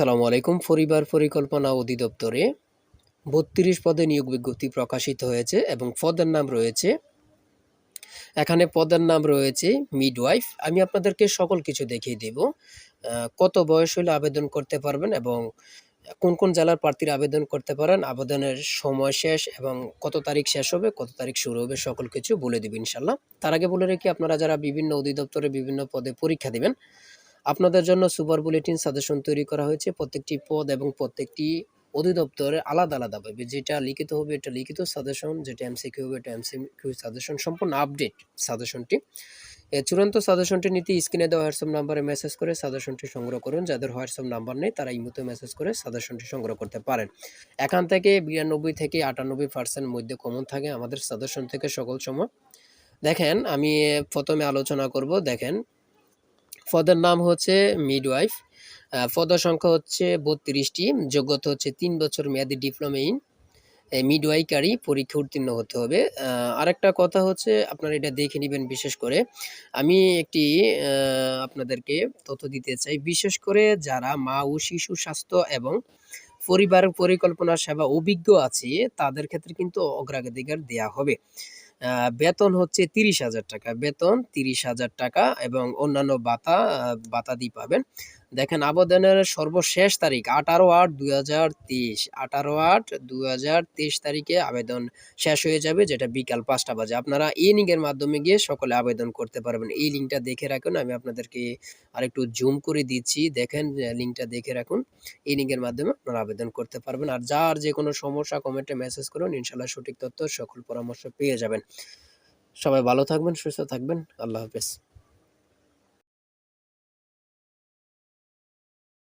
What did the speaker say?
আসসালামু আলাইকুম, পরিবার পরিকল্পনা অধিদপ্তরে বত্রিশ পদে নিয়োগ বিজ্ঞপ্তি প্রকাশিত হয়েছে এবং পদের নাম রয়েছে। এখানে পদের নাম রয়েছে মিডওয়াইফ আমি আপনাদেরকে সকল কিছু দেখিয়ে দেব। কত বয়স হলে আবেদন করতে পারবেন এবং কোন কোন জেলার প্রার্থীরা আবেদন করতে পারেন, আবেদনের সময় শেষ এবং কত তারিখ শেষ হবে, কত তারিখ শুরু হবে, সকল কিছু বলে দেব ইনশাল্লাহ তার আগে বলে রেখে, আপনারা যারা বিভিন্ন অধিদপ্তরে বিভিন্ন পদে পরীক্ষা দিবেন আপনাদের জন্য সুপার বুলেটিন সাজেশন তৈরি করা হয়েছে। প্রত্যেকটি পদ এবং প্রত্যেকটি অধিদপ্তরে আলাদা আলাদা আলাদাভাবে যেটা লিখিত হবে, এটা লিখিত সাজেশন। যেটা এমসিকিউ হবে, এটা এমসিকিউ সাজেশন। সম্পূর্ণ আপডেট সাজেশনটি। চূড়ান্ত সাজেশনটি নিতে স্ক্রিনে দেওয়া হোয়াটসঅ্যাপ নাম্বারে মেসেজ করে সাজেশনটি সংগ্রহ করুন। যাদের হোয়াটসঅ্যাপ নাম্বার নেই, তারা ইমোতে মেসেজ করে সাজেশনটি সংগ্রহ করতে পারেন। এখান থেকে বিরানব্বই থেকে আটানব্বই পার্সেন্ট মধ্যে কমন থাকে আমাদের সাজেশন থেকে সকল সময়। দেখেন, আমি প্রথমে আলোচনা করব। দেখেন পদের নাম হচ্ছে মিডওয়াইফ পদের সংখ্যা হচ্ছে বত্রিশটি, যোগ্যতা হচ্ছে তিন বছর মেয়াদি ডিপ্লোমা ইন মিডওয়াইকারি পরীক্ষা উত্তীর্ণ হতে হবে। আরেকটা কথা হচ্ছে, আপনারা এটা দেখে নেবেন বিশেষ করে। আমি একটি আপনাদেরকে তথ্য দিতে চাই। বিশেষ করে যারা মা ও শিশু স্বাস্থ্য এবং পরিবার পরিকল্পনা সেবা অভিজ্ঞ আছে, তাদের ক্ষেত্রে কিন্তু অগ্রাধিকার দেয়া হবে। বেতন হচ্ছে তিরিশ হাজার টাকা। বেতন তিরিশ হাজার টাকা এবং অন্যান্য ভাতা ভাতাদি পাবেন। দেখেন, আবেদনের সর্বশেষ তারিখ আঠারো আট দুই হাজার তেইশ। আঠারো আট দুই হাজার তেইশ তারিখে আবেদন শেষ হয়ে যাবে, যেটা বিকাল পাঁচটা বাজে। আপনারা এই লিঙ্কের মাধ্যমে গিয়ে সকলে আবেদন করতে পারবেন। এই লিঙ্কটা দেখে রাখুন, আমি আপনাদেরকে আরেকটু জুম করে দিচ্ছি। দেখেন, লিঙ্কটা দেখে রাখুন, এই লিঙ্কের মাধ্যমে আপনারা আবেদন করতে পারবেন। আর যার যে কোনো সমস্যা, কমেন্টে মেসেজ করুন ইনশাল্লাহ সঠিক তথ্য সকল পরামর্শ পেয়ে যাবেন। সবাই ভালো থাকবেন, সুস্থ থাকবেন। আল্লাহ হাফেজ।